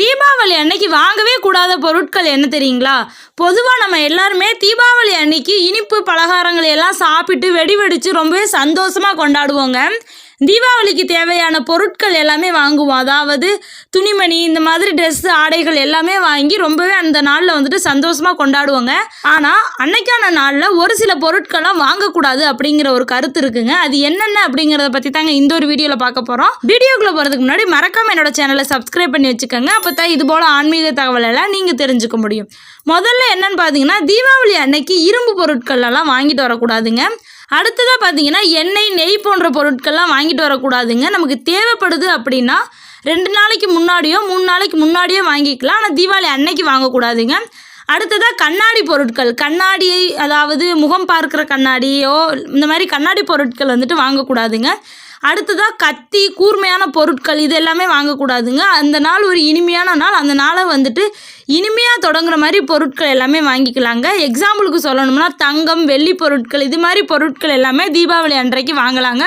தீபாவளி அன்னைக்கு வாங்கவே கூடாத பொருட்கள் என்ன தெரியுங்களா? பொதுவாக நம்ம எல்லாருமே தீபாவளி அன்னைக்கு இனிப்பு பலகாரங்களை எல்லாம் சாப்பிட்டு வெடி வெடித்து ரொம்பவே சந்தோஷமாக கொண்டாடுவோங்க. தீபாவளிக்கு தேவையான பொருட்கள் எல்லாமே வாங்குவோம். அதாவது துணிமணி இந்த மாதிரி ட்ரெஸ்ஸு ஆடைகள் எல்லாமே வாங்கி ரொம்பவே அந்த நாளில் வந்துட்டு சந்தோஷமாக கொண்டாடுவோங்க. ஆனால் அன்னைக்கான நாளில் ஒரு சில பொருட்கள்லாம் வாங்கக்கூடாது அப்படிங்கிற ஒரு கருத்து இருக்குங்க. அது என்னென்ன அப்படிங்கிறத பற்றி தாங்க இந்த ஒரு வீடியோவில் பார்க்க போகிறோம் வீடியோக்குள்ளே போகிறதுக்கு முன்னாடி மறக்காமல் என்னோட சேனலை சப்ஸ்கிரைப் பண்ணி வச்சுக்கோங்க. அப்போ தான் இது போல் ஆன்மீக தகவல் எல்லாம் நீங்கள் தெரிஞ்சுக்க முடியும். முதல்ல என்னன்னு பார்த்தீங்கன்னா தீபாவளி அன்னைக்கு இரும்பு பொருட்கள் எல்லாம் வாங்கிட்டு வரக்கூடாதுங்க. அடுத்ததாக பார்த்தீங்கன்னா எண்ணெய் நெய் போன்ற பொருட்கள்லாம் வாங்கிட்டு வரக்கூடாதுங்க. நமக்கு தேவைப்படுது அப்படின்னா ரெண்டு நாளைக்கு முன்னாடியோ மூணு நாளைக்கு முன்னாடியோ வாங்கிக்கலாம். ஆனால் தீபாவளி அன்னைக்கு வாங்கக்கூடாதுங்க. அடுத்ததாக கண்ணாடி பொருட்கள். கண்ணாடி அதாவது முகம் பார்க்குற கண்ணாடியோ இந்த மாதிரி கண்ணாடி பொருட்கள் வந்துட்டு வாங்கக்கூடாதுங்க. அடுத்ததாக கத்தி கூர்மையான பொருட்கள் இது எல்லாமே வாங்கக்கூடாதுங்க. அந்த நாள் ஒரு இனிமையான நாள். அந்த நாளை வந்துட்டு இனிமையாக தொடங்குற மாதிரி பொருட்கள் எல்லாமே வாங்கிக்கலாங்க. எக்ஸாம்பிளுக்கு சொல்லணும்னா தங்கம் வெள்ளி பொருட்கள் இது மாதிரி பொருட்கள் எல்லாமே தீபாவளி அன்றைக்கு வாங்கலாங்க.